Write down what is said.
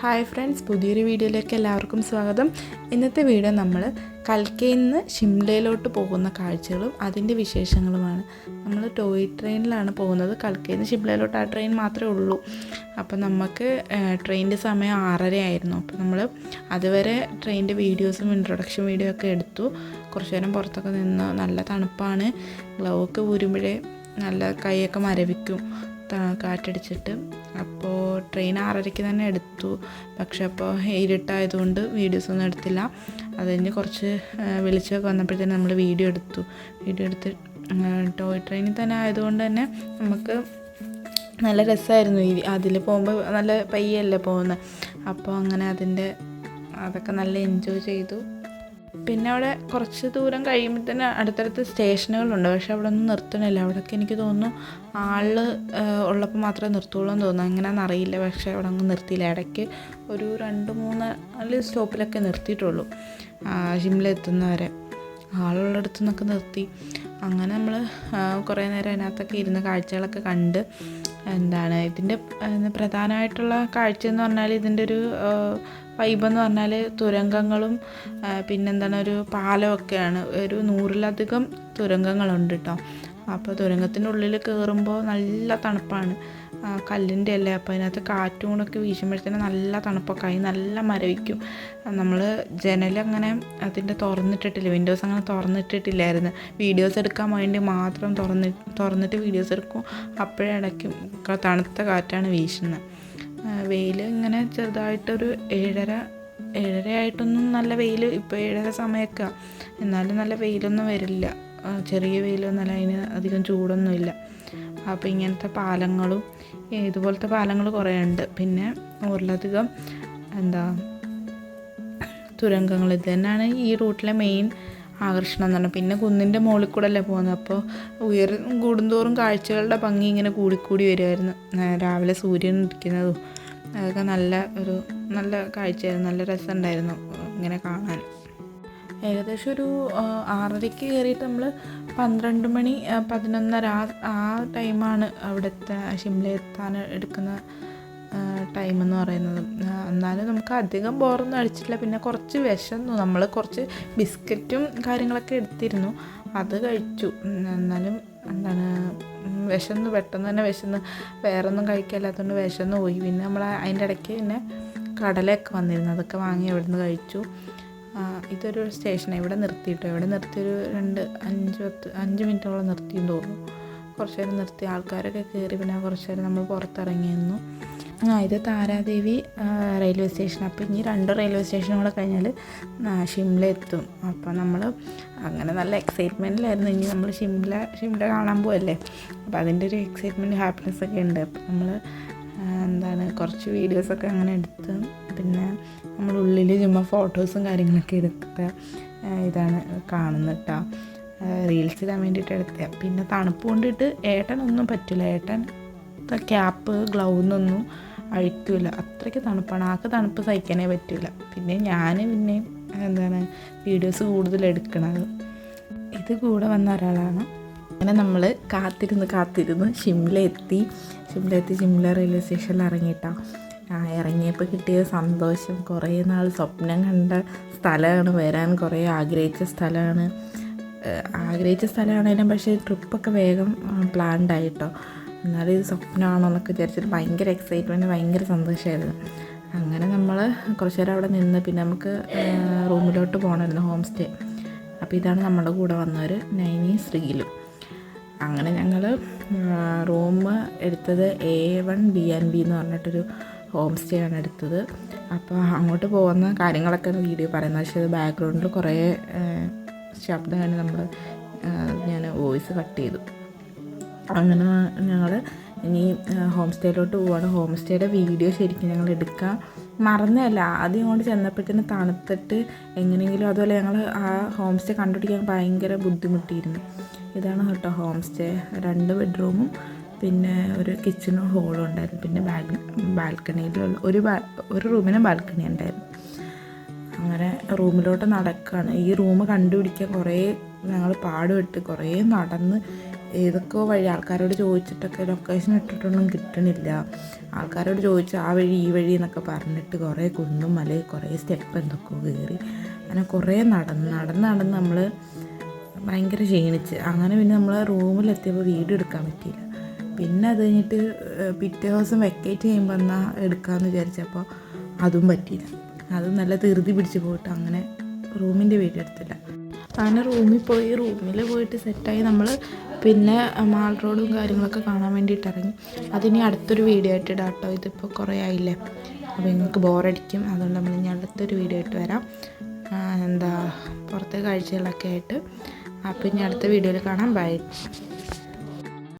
Hi friends പുതിയൊരു വീഡിയോയിലേക്ക് എല്ലാവർക്കും സ്വാഗതം. ഇന്നത്തെ വീഡിയോ നമ്മൾ കൽക്കയിൽ നിന്ന് ഷിംലയിലോട്ട് പോകുന്ന കാഴ്ചകളും അതിന്റെ വിശേഷങ്ങളുമാണ്. നമ്മൾ ടോയ് ട്രെയിനിലാണ് പോകുന്നത്. കൽക്കയിൽ നിന്ന് ഷിംലയിലോട്ട് ആ ട്രെയിൻ മാത്രമേ ഉള്ളൂ. അപ്പം നമുക്ക് ട്രെയിനിന്റെ സമയം ആറര ആയിരുന്നു. അപ്പോൾ നമ്മൾ അതുവരെ ട്രെയിനിന്റെ വീഡിയോസും ഇൻട്രൊഡക്ഷൻ വീഡിയോ ഒക്കെ എടുത്തു. കുറച്ച് നേരം പുറത്തൊക്കെ നിന്ന് നല്ല തണുപ്പാണ്. ഗ്ലൗ ഒക്കെ ഊരുമ്പോഴേ നല്ല കൈയൊക്കെ മരവിക്കും. കാറ്റടിച്ചിട്ട്. അപ്പോൾ ട്രെയിൻ ആറരയ്ക്ക് തന്നെ എടുത്തു. പക്ഷെ അപ്പോൾ ഇരുട്ടായതുകൊണ്ട് വീഡിയോസ് ഒന്നും എടുത്തില്ല. അത് കഴിഞ്ഞ് കുറച്ച് വെളിച്ചമൊക്കെ വന്നപ്പോഴത്തേന് നമ്മൾ വീഡിയോ എടുത്തു. വീഡിയോ എടുത്ത് ടോയ് ട്രെയിനിൽ തന്നെ ആയതുകൊണ്ട് തന്നെ നമുക്ക് നല്ല രസമായിരുന്നു ഈ അതിൽ പോകുമ്പോൾ നല്ല പയ്യല്ലേ പോകുന്നത് അപ്പോൾ അങ്ങനെ അതിന്റെ അതൊക്കെ നല്ല എൻജോയ് ചെയ്തു. പിന്നെ അവിടെ കുറച്ച് ദൂരം കഴിയുമ്പോൾ തന്നെ അടുത്തടുത്ത് സ്റ്റേഷനുകളുണ്ട്. പക്ഷെ അവിടെ ഒന്നും നിർത്തണില്ല. അവിടെയൊക്കെ എനിക്ക് തോന്നുന്നു ആൾ ഉള്ളപ്പോൾ മാത്രമേ നിർത്തുള്ളൂ എന്ന് തോന്നുന്നു. എങ്ങനെയാണെന്ന് അറിയില്ല. പക്ഷെ അവിടെ അങ്ങ് നിർത്തിയില്ല. ഇടയ്ക്ക് ഒരു രണ്ട് മൂന്ന് നാല് സ്റ്റോപ്പിലൊക്കെ നിർത്തിയിട്ടുള്ളൂ. എത്തുന്നവരെ ആളുള്ളിടത്തു നിന്നൊക്കെ നിർത്തി. അങ്ങനെ നമ്മൾ കുറേ നേരം അതിനകത്തൊക്കെ ഇരുന്ന് കാഴ്ചകളൊക്കെ കണ്ട് എന്താണ് ഇതിന്റെ പ്രധാനമായിട്ടുള്ള കാഴ്ച എന്ന് പറഞ്ഞാൽ ഇതിന്റെ ഒരു എന്ന് പറഞ്ഞാൽ തുരങ്കങ്ങളും പിന്നെന്താണ് ഒരു പാലമൊക്കെയാണ്. ഒരു നൂറിലധികം തുരങ്കങ്ങളുണ്ട് കേട്ടോ അപ്പോൾ തുരങ്കത്തിന്റെ ഉള്ളിൽ കയറുമ്പോൾ നല്ല തണുപ്പാണ്. കല്ലിന്റെ അല്ലേ? അപ്പോൾ അതിനകത്ത് കാറ്റും കൂടെ ഒക്കെ വീശുമ്പോഴത്തേനും നല്ല തണുപ്പൊക്കെ ആയി നല്ല മരവിക്കും നമ്മൾ ജനലങ്ങനെ അതിന്റെ തുറന്നിട്ടിട്ടില്ല വിൻഡോസ് അങ്ങനെ തുറന്നിട്ടിട്ടില്ലായിരുന്നു. വീഡിയോസ് എടുക്കാൻ വേണ്ടി മാത്രം തുറന്നി തുറന്നിട്ട് വീഡിയോസ് എടുക്കും. അപ്പോഴേ ഇടയ്ക്കും തണുത്ത കാറ്റാണ് വീശുന്നത് വെയിൽ ഇങ്ങനെ ചെറുതായിട്ടൊരു ഏഴര ഏഴരയായിട്ടൊന്നും നല്ല വെയിൽ ഇപ്പോൾ ഏഴര സമയമൊക്കെ. എന്നാലും നല്ല വെയിലൊന്നും വരില്ല. ചെറിയ വെയിലൊന്നുമല്ല അതിന് അധികം ചൂടൊന്നുമില്ല. അപ്പോൾ ഇങ്ങനത്തെ പാലങ്ങളും ഇതുപോലത്തെ പാലങ്ങൾ കുറേ ഉണ്ട്. പിന്നെ നൂറിലധികം എന്താ തുരങ്കങ്ങൾ. ഇത് തന്നെയാണ് ഈ റൂട്ടിലെ മെയിൻ ആകർഷണം എന്ന് പറഞ്ഞാൽ പിന്നെ കുന്നിന്റെ മുകളിൽ കൂടെ അല്ലേ പോകുന്നത്. അപ്പോൾ ഉയർ കൂടുന്തോറും കാഴ്ചകളുടെ ഭംഗി ഇങ്ങനെ കൂടിക്കൂടി വരുമായിരുന്നു രാവിലെ സൂര്യൻ ഇരിക്കുന്നതും അതൊക്കെ നല്ല ഒരു നല്ല കാഴ്ചയായിരുന്നു. നല്ല രസമുണ്ടായിരുന്നു ഇങ്ങനെ കാണാൻ. ഏകദേശം ഒരു ആറരയ്ക്ക് കയറിയിട്ട് നമ്മൾ പന്ത്രണ്ട് മണി പതിനൊന്നര ആ- ആ ടൈമാണ് അവിടുത്തെ ഷിംല എത്താൻ എടുക്കുന്ന ടൈം എന്ന് പറയുന്നത്. എന്നാലും നമുക്ക് അധികം ബോറൊന്നും അടിച്ചിട്ടില്ല. പിന്നെ കുറച്ച് വിശന്നു. നമ്മൾ കുറച്ച് ബിസ്ക്കറ്റും കാര്യങ്ങളൊക്കെ എടുത്തിരുന്നു. അത് കഴിച്ചു. എന്നാലും എന്താണ് വിശന്ന്. പെട്ടെന്ന് തന്നെ വിശന്ന്. വേറൊന്നും കഴിക്കാല്ലാത്തതുകൊണ്ട് വിശന്ന് പോയി. പിന്നെ നമ്മൾ അതിന്റെ ഇടയ്ക്ക് പിന്നെ കടലയൊക്കെ വന്നിരുന്നു. അതൊക്കെ വാങ്ങി അവിടുന്ന് കഴിച്ചു. ആ, ഇതൊരു സ്റ്റേഷൻ ഇവിടെ നിർത്തിയിട്ടോ? ഇവിടെ നിർത്തിയൊരു രണ്ട് അഞ്ച് പത്ത് അഞ്ച് മിനിറ്റോളം നിർത്തിയെന്ന് തോന്നുന്നു. കുറച്ച് നേരം നിർത്തി ആൾക്കാരൊക്കെ കയറി പിന്നെ കുറച്ച് നേരം നമ്മൾ പുറത്തിറങ്ങി നിന്നു ആ ഇത് താരാദേവി റെയിൽവേ സ്റ്റേഷൻ അപ്പോൾ ഇനി രണ്ട് റെയിൽവേ സ്റ്റേഷനും കൂടെ കഴിഞ്ഞാൽ ഷിംല എത്തും. അപ്പോൾ നമ്മൾ അങ്ങനെ നല്ല എക്സൈറ്റ്മെന്റിലായിരുന്നു ഇനി നമ്മൾ ഷിംല ഷിംല കാണാൻ പോവല്ലേ? അപ്പോൾ അതിന്റെ ഒരു എക്സൈറ്റ്മെന്റ് ഹാപ്പിനെസ് ഒക്കെ ഉണ്ട്. അപ്പോൾ നമ്മൾ എന്താണ് കുറച്ച് വീഡിയോസൊക്കെ അങ്ങനെ എടുത്ത് പിന്നെ നമ്മൾ ഉള്ളിൽ ചുമ്മാ ഫോട്ടോസും കാര്യങ്ങളൊക്കെ എടുത്ത ഇതാണ് കാണുന്നത് കേട്ടോ റീൽസ് ഇടാൻ വേണ്ടിയിട്ട് എടുത്ത പിന്നെ തണുപ്പ് കൊണ്ടിട്ട് ഏട്ടനൊന്നും പറ്റില്ല ഏട്ടൻ ക്യാപ്പ് ഗ്ലൗന്നൊന്നും അഴിക്കില്ല അത്രയ്ക്ക് തണുപ്പാണ്. ആൾക്ക് തണുപ്പ് സഹിക്കാനേ പറ്റില്ല പിന്നെ ഞാൻ പിന്നെ എന്താണ് വീഡിയോസ് കൂടുതൽ എടുക്കണത്. ഇത് കൂടെ വന്ന ഒരാളാണ്. അങ്ങനെ നമ്മൾ കാത്തിരുന്ന് കാത്തിരുന്ന് ഷിംല എത്തി ഷിംല റെയിൽവേ സ്റ്റേഷനിൽ ഇറങ്ങിയിട്ടാ ആ ഇറങ്ങിയപ്പോൾ കിട്ടിയ സന്തോഷം. കുറേ നാൾ സ്വപ്നം കണ്ട സ്ഥലമാണ് വരാൻ കുറേ ആഗ്രഹിച്ച സ്ഥലമാണ് ആഗ്രഹിച്ച സ്ഥലമാണേലും പക്ഷേ ട്രിപ്പൊക്കെ വേഗം പ്ലാൻഡ് ആയിട്ടോ. എന്നാലും ഇത് സ്വപ്നമാണോ എന്നൊക്കെ വിചാരിച്ചിട്ട് ഭയങ്കര എക്സൈറ്റ്മെന്റ് ഭയങ്കര സന്തോഷമായിരുന്നു അങ്ങനെ നമ്മൾ കുറച്ച് നേരം അവിടെ നിന്ന് പിന്നെ നമുക്ക് റൂമിലോട്ട് പോകണമായിരുന്നു ഹോം സ്റ്റേ അപ്പോൾ ഇതാണ് നമ്മുടെ കൂടെ വന്നവർ നൈനി ശ്രീലും. അങ്ങനെ ഞങ്ങൾ റൂം എടുത്തത് A one B and B എന്ന് പറഞ്ഞിട്ടൊരു ഹോം സ്റ്റേ ആണ് എടുത്തത്. അപ്പോൾ അങ്ങോട്ട് പോകുന്ന കാര്യങ്ങളൊക്കെ വീഡിയോ പറയുന്നത്. പക്ഷേ അത് ബാക്ക്ഗ്രൗണ്ടിൽ കുറേ ശബ്ദം നമ്മൾ ഞാൻ വോയിസ് കട്ട് ചെയ്തു. അങ്ങനെ ഞങ്ങൾ ഇനി ഹോം സ്റ്റേയിലോട്ട് പോവാണ്. ഹോം സ്റ്റേയുടെ വീഡിയോ ശരിക്കും ഞങ്ങൾ എടുക്കാൻ മറന്നതല്ല. ആദ്യം കൊണ്ട് ചെന്നപ്പോഴത്തേന് തണുത്തിട്ട് എങ്ങനെയെങ്കിലും അതുപോലെ ഞങ്ങൾ ആ ഹോം സ്റ്റേ കണ്ടുപിടിക്കാൻ ഭയങ്കര ബുദ്ധിമുട്ടിയിരുന്നു. ഇതാണ് കേട്ടോ ഹോം സ്റ്റേ രണ്ട് ബെഡ്റൂമും പിന്നെ ഒരു കിച്ചണും ഹോളും ഉണ്ടായിരുന്നു. പിന്നെ ബാഗ് ബാൽക്കണിയിലുള്ള ഒരു ബാ- ഒരു റൂമിന് ബാൽക്കണി ഉണ്ടായിരുന്നു. അങ്ങനെ റൂമിലോട്ട് നടക്കുകയാണ് ഈ റൂം കണ്ടുപിടിക്കാൻ കുറേ ഞങ്ങൾ പാടുപെട്ട് കുറേ നടന്ന് ഏതൊക്കെയോ വഴി ആൾക്കാരോട് ചോദിച്ചിട്ടൊക്കെ ലൊക്കേഷൻ ഇട്ടിട്ടൊന്നും കിട്ടണില്ല. ആൾക്കാരോട് ചോദിച്ചു ആ വഴി ഈ വഴി എന്നൊക്കെ പറഞ്ഞിട്ട് കുറേ കുന്നും മലയും കുറേ സ്റ്റെപ്പ് എന്തൊക്കെയോ കയറി അങ്ങനെ കുറേ നടന്ന് നടന്ന് നടന്ന് നമ്മൾ ഭയങ്കര ക്ഷീണിച്ച്. അങ്ങനെ പിന്നെ നമ്മൾ റൂമിലെത്തിയപ്പോൾ വീട് എടുക്കാൻ പറ്റിയില്ല. പിന്നെ അത് കഴിഞ്ഞിട്ട് പിറ്റേ ദിവസം വെക്കേറ്റ് ചെയ്യുമ്പോൾ എന്നാൽ എടുക്കാമെന്ന് വിചാരിച്ചപ്പോൾ അതും പറ്റിയില്ല. അതും നല്ല ധൃതി പിടിച്ച് പോയിട്ട് അങ്ങനെ റൂമിന്റെ വീട്ടിലെടുത്തില്ല അങ്ങനെ റൂമിൽ പോയി റൂമിൽ പോയിട്ട് സെറ്റായി നമ്മൾ പിന്നെ മാൾ റോഡും കാര്യങ്ങളൊക്കെ കാണാൻ വേണ്ടിയിട്ട് ഇറങ്ങി. അതിനി അടുത്തൊരു വീഡിയോ ആയിട്ട് ഇടാം കേട്ടോ. ഇതിപ്പോൾ കുറേ ആയില്ലേ? അപ്പോൾ നിങ്ങൾക്ക് ബോറടിക്കും. അതുകൊണ്ട് നമ്മൾ ഇനി അടുത്തൊരു വീഡിയോ ആയിട്ട് വരാം. എന്താ പുറത്തെ കാഴ്ചകളൊക്കെ ആയിട്ട്. അപ്പോൾ ഇനി അടുത്ത വീഡിയോയിൽ കാണാം. ബൈ